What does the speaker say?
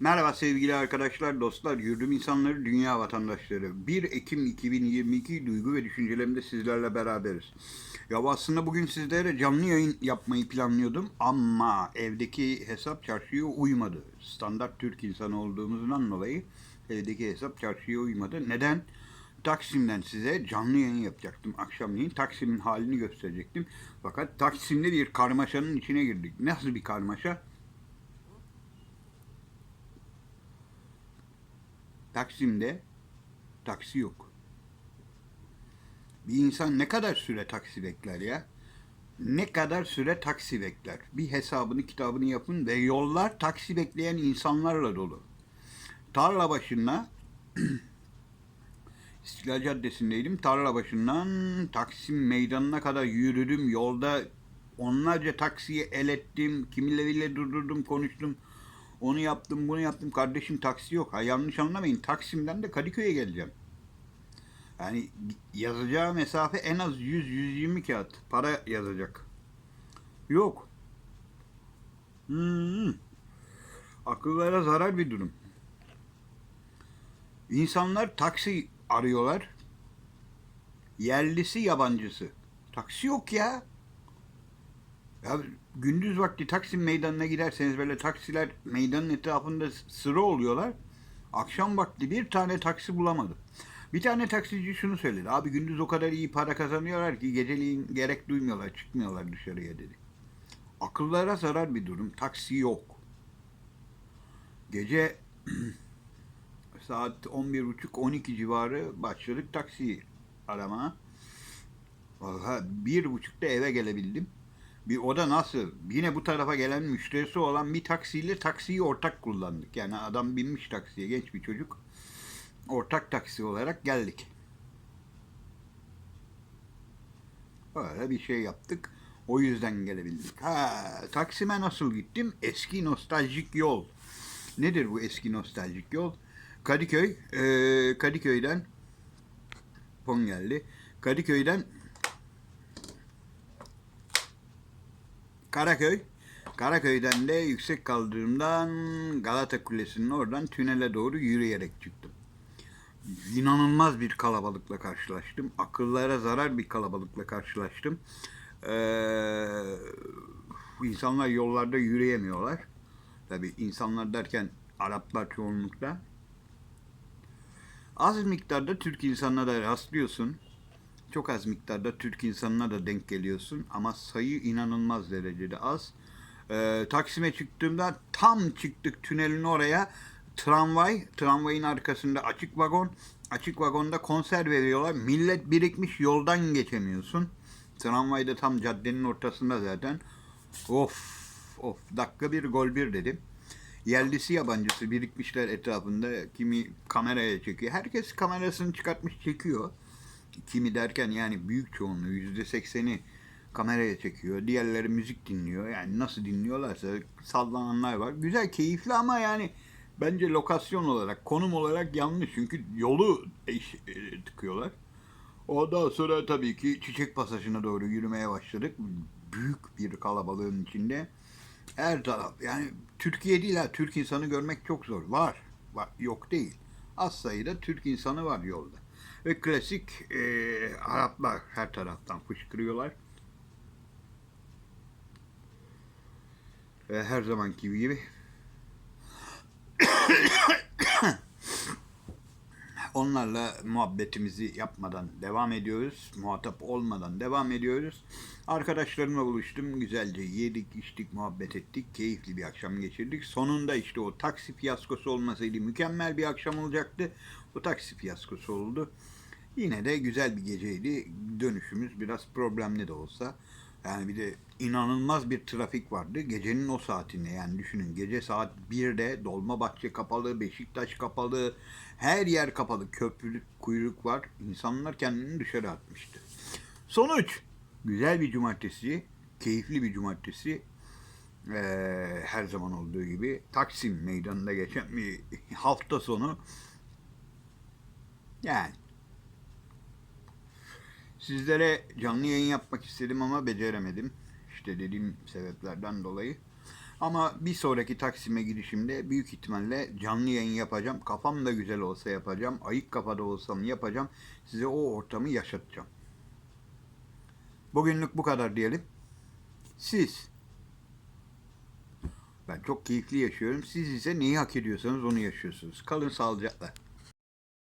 Merhaba sevgili arkadaşlar, dostlar, yurdum insanları, dünya vatandaşları. 1 Ekim 2022 duygu ve düşüncelerimde sizlerle beraberiz. Ya aslında bugün sizlere canlı yayın yapmayı planlıyordum ama evdeki hesap çarşıya uymadı. Standart Türk insanı olduğumuzdan dolayı evdeki hesap çarşıya uymadı. Neden? Taksim'den size canlı yayın yapacaktım akşamleyin. Taksim'in halini gösterecektim. Fakat Taksim'de bir karmaşanın içine girdik. Nasıl bir karmaşa? Taksim'de taksi yok. Bir insan ne kadar süre taksi bekler ya? Ne kadar süre taksi bekler? Bir hesabını kitabını yapın ve yollar taksi bekleyen insanlarla dolu. Tarla başına İstiklal Caddesi'ndeydim. Tarla başından Taksim meydanına kadar yürüdüm. Yolda onlarca taksiye el ettim. Kimileriyle durdurdum, konuştum. Onu yaptım, bunu yaptım. Kardeşim taksi yok. Ha, yanlış anlamayın. Taksim'den de Kadıköy'e geleceğim. Yani yazacağı mesafe en az 100-120 kağıt. Para yazacak. Yok. Hmm. Akıllara zarar bir durum. İnsanlar taksi arıyorlar. Yerlisi yabancısı. Taksi yok ya. Ya gündüz vakti Taksim meydanına giderseniz böyle taksiler meydanın etrafında sıra oluyorlar. Akşam vakti bir tane taksi bulamadım. Bir tane taksici şunu söyledi. Abi gündüz o kadar iyi para kazanıyorlar ki geceliğin gerek duymuyorlar, çıkmıyorlar dışarıya dedi. Akıllara zarar bir durum. Taksi yok. Gece saat 11.30-12 civarı başladık taksi arama. Valla bir buçukta eve gelebildim. Bir o da nasıl? Yine bu tarafa gelen müşterisi olan bir taksiyle taksiyi ortak kullandık. Yani adam binmiş taksiye genç bir çocuk. Ortak taksi olarak geldik. Öyle bir şey yaptık. O yüzden gelebildik. Ha, Taksim'e nasıl gittim? Eski nostaljik yol. Nedir bu eski nostaljik yol? Kadıköy, e, Kadıköy'den Pon geldi. Kadıköy'den Karaköy. Karaköy'den de yüksek kaldırımdan Galata Kulesi'nin oradan tünele doğru yürüyerek çıktım. İnanılmaz bir kalabalıkla karşılaştım. Akıllara zarar bir kalabalıkla karşılaştım. Ee, insanlar yollarda yürüyemiyorlar. Tabi insanlar derken Araplar çoğunlukta. Az miktarda Türk insanına da rastlıyorsun. Çok az miktarda Türk insanına da denk geliyorsun ama sayı inanılmaz derecede az. Ee, Taksim'e çıktığımda tam çıktık tünelin oraya tramvay, tramvayın arkasında açık vagon, açık vagonda konser veriyorlar. Millet birikmiş yoldan geçemiyorsun. Tramvay da tam caddenin ortasında zaten. Of of dakika bir gol bir dedim. Yerlisi yabancısı birikmişler etrafında. Kimi kameraya çekiyor. Herkes kamerasını çıkartmış çekiyor kimi derken yani büyük çoğunluğu yüzde sekseni kameraya çekiyor. Diğerleri müzik dinliyor. Yani nasıl dinliyorlarsa sallananlar var. Güzel, keyifli ama yani bence lokasyon olarak, konum olarak yanlış. Çünkü yolu e, tıkıyorlar. Ondan sonra tabii ki Çiçek Pasajı'na doğru yürümeye başladık. Büyük bir kalabalığın içinde. Her taraf yani Türkiye değil ha Türk insanı görmek çok zor. Var. var yok değil. Az sayıda Türk insanı var yolda. Ve klasik e, Araplar her taraftan fışkırıyorlar. Ve her zamanki gibi onlarla muhabbetimizi yapmadan devam ediyoruz. Muhatap olmadan devam ediyoruz. Arkadaşlarımla buluştum. Güzelce yedik, içtik, muhabbet ettik. Keyifli bir akşam geçirdik. Sonunda işte o taksi fiyaskosu olmasaydı mükemmel bir akşam olacaktı. O taksi fiyaskosu oldu. Yine de güzel bir geceydi. Dönüşümüz biraz problemli de olsa. Yani bir de inanılmaz bir trafik vardı. Gecenin o saatinde yani düşünün gece saat 1'de Dolmabahçe kapalı, Beşiktaş kapalı, her yer kapalı. Köprü kuyruk var. İnsanlar kendini dışarı atmıştı. Sonuç güzel bir cumartesi, keyifli bir cumartesi. Ee, her zaman olduğu gibi Taksim meydanında geçen bir hafta sonu yani Sizlere canlı yayın yapmak istedim ama beceremedim. İşte dediğim sebeplerden dolayı. Ama bir sonraki Taksim'e gidişimde büyük ihtimalle canlı yayın yapacağım. Kafam da güzel olsa yapacağım. Ayık kafada olsam yapacağım. Size o ortamı yaşatacağım. Bugünlük bu kadar diyelim. Siz ben çok keyifli yaşıyorum. Siz ise neyi hak ediyorsanız onu yaşıyorsunuz. Kalın sağlıcakla.